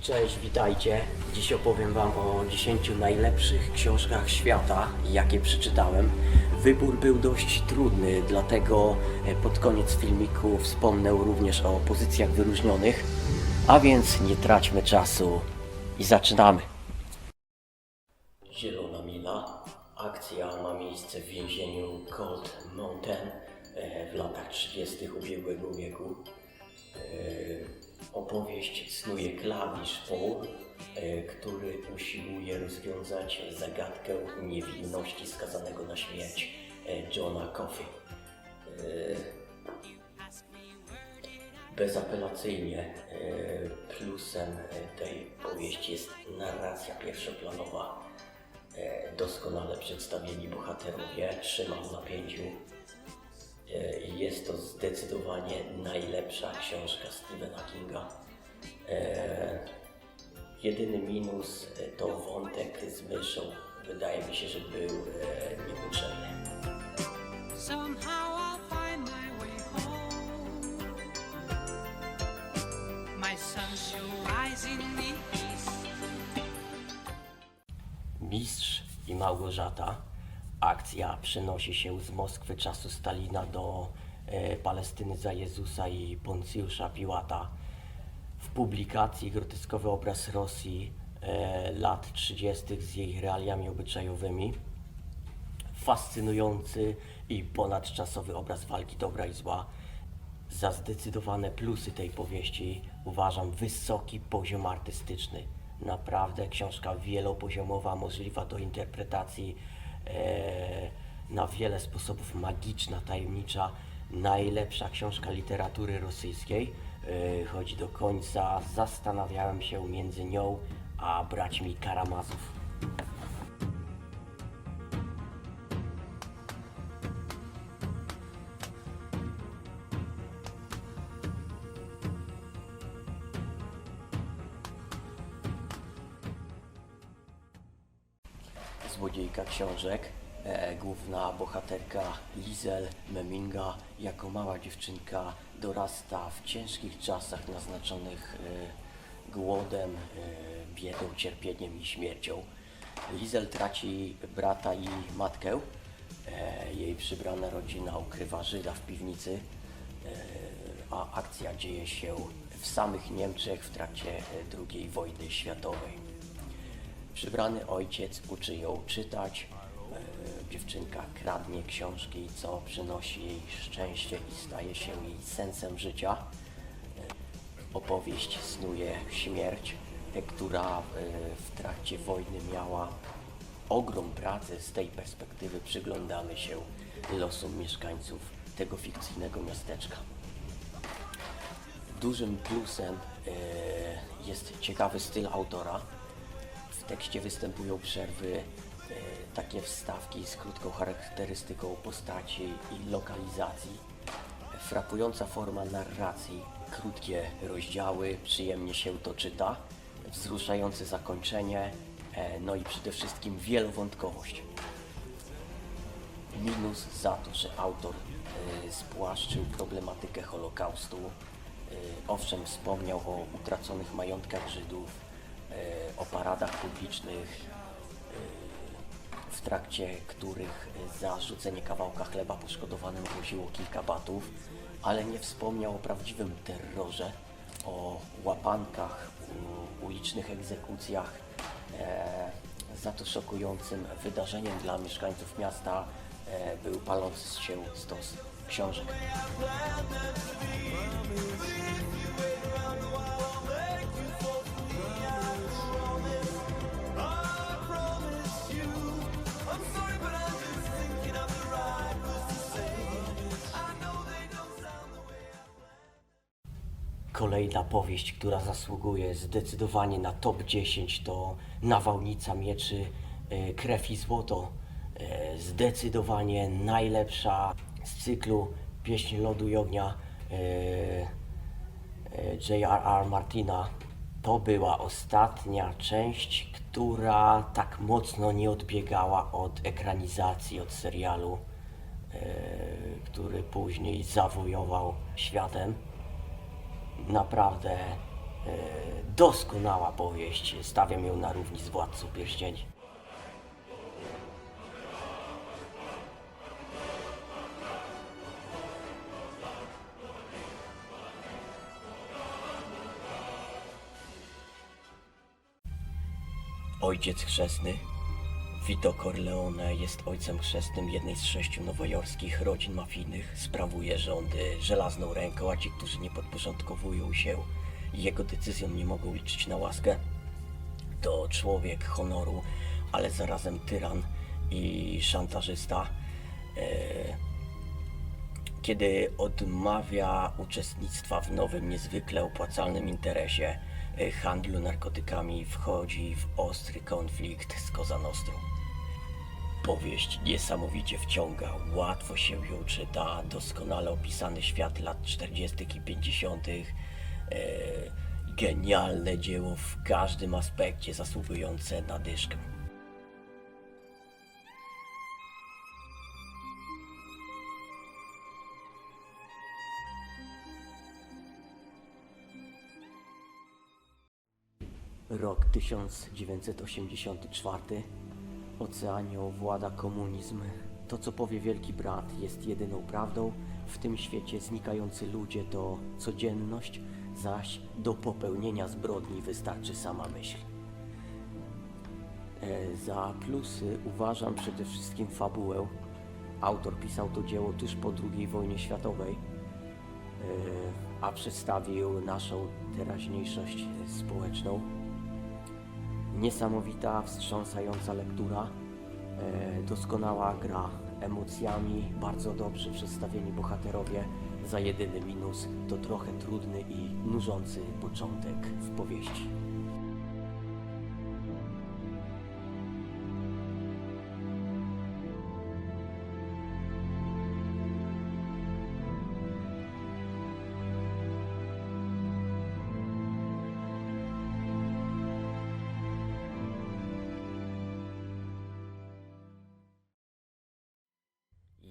Cześć, witajcie. Dziś opowiem Wam o 10 najlepszych książkach świata, jakie przeczytałem. Wybór był dość trudny, dlatego e, pod koniec filmiku wspomnę również o pozycjach wyróżnionych. A więc nie traćmy czasu i zaczynamy. Zielona Mila. Akcja ma miejsce w więzieniu Cold Mountain e, w latach 30. ubiegłego wieku. Opowieść snuje klawisz Paul, e, który usiłuje rozwiązać zagadkę niewinności skazanego na śmierć e, Johna Coffey. E, Bezapelacyjnie plusem tej powieści jest narracja pierwszoplanowa. Doskonale przedstawieni bohaterowie trzymam w napięciu. E, Jest to zdecydowanie najlepsza książka Stephena Kinga. E, Jedyny minus e, to wątek z myszą. Wydaje mi się, że był niepotrzebny. Mistrz i Małgorzata. Akcja przenosi się z Moskwy czasu Stalina do e, Palestyny za Jezusa i Poncjusza Piłata. W publikacji groteskowy obraz Rosji e, lat 30. z jej realiami obyczajowymi. Fascynujący i ponadczasowy obraz walki dobra i zła. Za zdecydowane plusy tej powieści uważam wysoki poziom artystyczny. Naprawdę książka wielopoziomowa, możliwa do interpretacji na wiele sposobów, magiczna, tajemnicza. Najlepsza książka literatury rosyjskiej. E, choć do końca zastanawiałem się między nią a braćmi Karamazów. Złodziejka książek. E, główna bohaterka Lizel Meminga jako mała dziewczynka dorasta w ciężkich czasach naznaczonych e, głodem, e, biedą, cierpieniem i śmiercią. Lizel traci brata i matkę. E, jej przybrana rodzina ukrywa Żyda w piwnicy, e, a akcja dzieje się w samych Niemczech w trakcie e, II wojny światowej. Przybrany ojciec uczy ją czytać. E, dziewczynka kradnie książki, co przynosi jej szczęście i staje się jej sensem życia. E, opowieść snuje śmierć, e, która w trakcie wojny miała ogrom pracy. Z tej perspektywy przyglądamy się losom mieszkańców tego fikcyjnego miasteczka. Dużym plusem jest ciekawy styl autora. Tekście występują przerwy, e, takie wstawki z krótką charakterystyką postaci i lokalizacji. Frapująca forma narracji, krótkie rozdziały, przyjemnie się to czyta, wzruszające zakończenie, e, no i przede wszystkim wielowątkowość. Minus za to, że autor e, spłaszczył problematykę Holokaustu. Owszem, wspomniał o utraconych majątkach Żydów, o paradach publicznych, e, w trakcie których e, za rzucenie kawałka chleba poszkodowanym groziło kilka batów, ale nie wspomniał o prawdziwym terrorze, o łapankach, ulicznych egzekucjach. E, za to szokującym wydarzeniem dla mieszkańców miasta e, był palący się stos książek. Kolejna powieść, która zasługuje zdecydowanie na top 10 to Nawałnica Mieczy, e, Krew i Złoto. E, Zdecydowanie najlepsza z cyklu Pieśń Lodu i Ognia e, J.R.R. Martina. To była ostatnia część, która tak mocno nie odbiegała od ekranizacji, od serialu, który później zawojował światem naprawdę doskonała powieść. Stawiam ją na równi z Władcą Pierścieni. Ojciec chrzestny Vito Corleone jest ojcem chrzestnym jednej z sześciu nowojorskich rodzin mafijnych. Sprawuje rządy żelazną ręką, a ci, którzy nie podporządkowują się jego decyzjom, nie mogą liczyć na łaskę. To człowiek honoru, ale zarazem tyran i szantażysta. E, kiedy odmawia uczestnictwa w nowym, niezwykle opłacalnym interesie e, handlu narkotykami, wchodzi w ostry konflikt z Cosa Nostrum. Powieść niesamowicie wciąga, łatwo się ją czyta, doskonale opisany świat lat 40. i 50. E, genialne dzieło w każdym aspekcie zasługujące na dyszkę. Rok 1984. Oceanią włada komunizm. To, co powie Wielki Brat, jest jedyną prawdą. W tym świecie znikający ludzie to codzienność, zaś do popełnienia zbrodni wystarczy sama myśl. E, Za plusy uważam przede wszystkim fabułę. Autor pisał to dzieło tuż po II wojnie światowej, e, a przedstawił naszą teraźniejszość społeczną. Niesamowita, wstrząsająca lektura, e, doskonała gra emocjami, bardzo dobrze przedstawieni bohaterowie. Za jedyny minus to trochę trudny i nużący początek w powieści.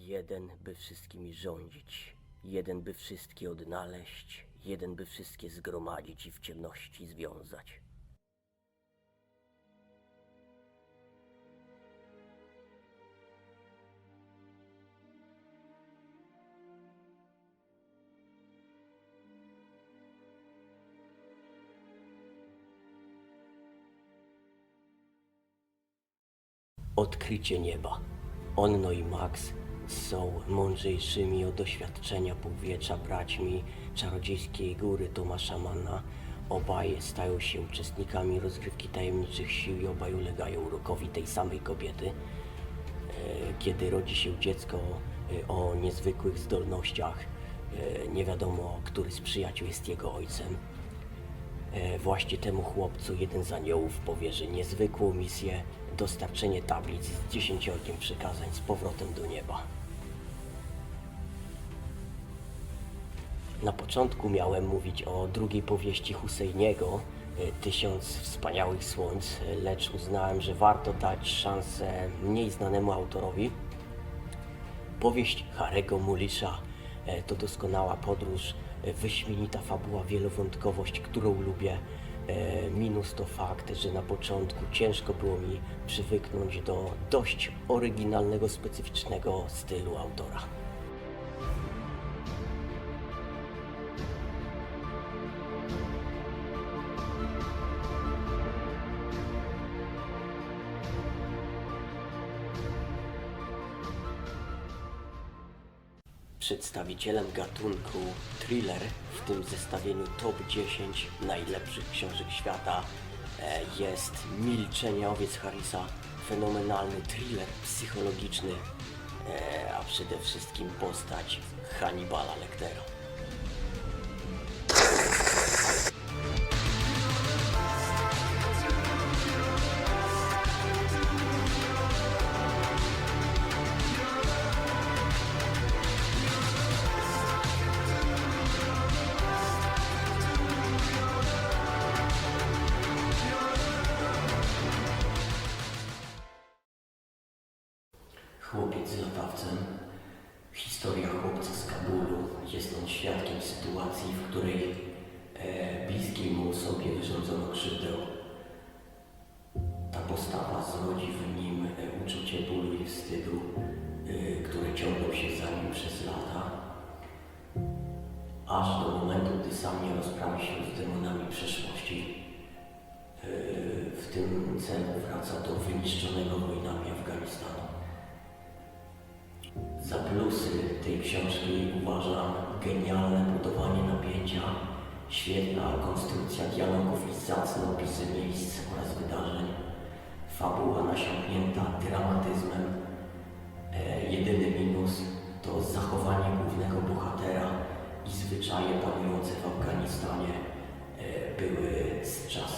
Jeden, by wszystkimi rządzić, jeden, by wszystkie odnaleźć, jeden, by wszystkie zgromadzić i w ciemności związać. Odkrycie nieba. Onno i Max są mądrzejszymi od doświadczenia półwiecza braćmi czarodziejskiej góry Tomasza Manna. Obaj stają się uczestnikami rozgrywki tajemniczych sił i obaj ulegają urokowi tej samej kobiety. E, Kiedy rodzi się dziecko e, o niezwykłych zdolnościach, e, nie wiadomo, który z przyjaciół jest jego ojcem. Właśnie temu chłopcu jeden z aniołów powierzy niezwykłą misję dostarczenie tablic z dziesięciorgiem przykazań z powrotem do nieba. Na początku miałem mówić o drugiej powieści Husseiniego, e, Tysiąc Wspaniałych Słońc, e, lecz uznałem, że warto dać szansę mniej znanemu autorowi, Powieść Harego Mulisza e, to doskonała podróż, wyśmienita fabuła, wielowątkowość, którą lubię. E, Minus to fakt, że na początku ciężko było mi przywyknąć do dość oryginalnego, specyficznego stylu autora. Przedstawicielem gatunku thriller w tym zestawieniu top 10 najlepszych książek świata e, jest Milczenie owiec Harrisa. Fenomenalny thriller psychologiczny, e, a przede wszystkim postać Hannibala Lectera. Chłopiec z latawcem. Historia chłopca z Kabulu. Jest on świadkiem sytuacji, w której e, bliskiej mu osobie wyrządzono krzywdę. Ta postawa zrodzi w nim e, uczucie bólu i wstydu, e, które ciągną się za nim przez lata, aż do momentu, gdy sam nie rozprawi się z demonami przeszłości. E, W tym celu wraca do wyniszczonego wojnami Afganistanu. Za plusy tej książki uważam genialne budowanie napięcia, świetna konstrukcja dialogów i zacne opisy miejsc oraz wydarzeń, fabuła nasiąknięta dramatyzmem. E, jedyny minus to zachowanie głównego bohatera i zwyczaje panujące w Afganistanie e, były z czasem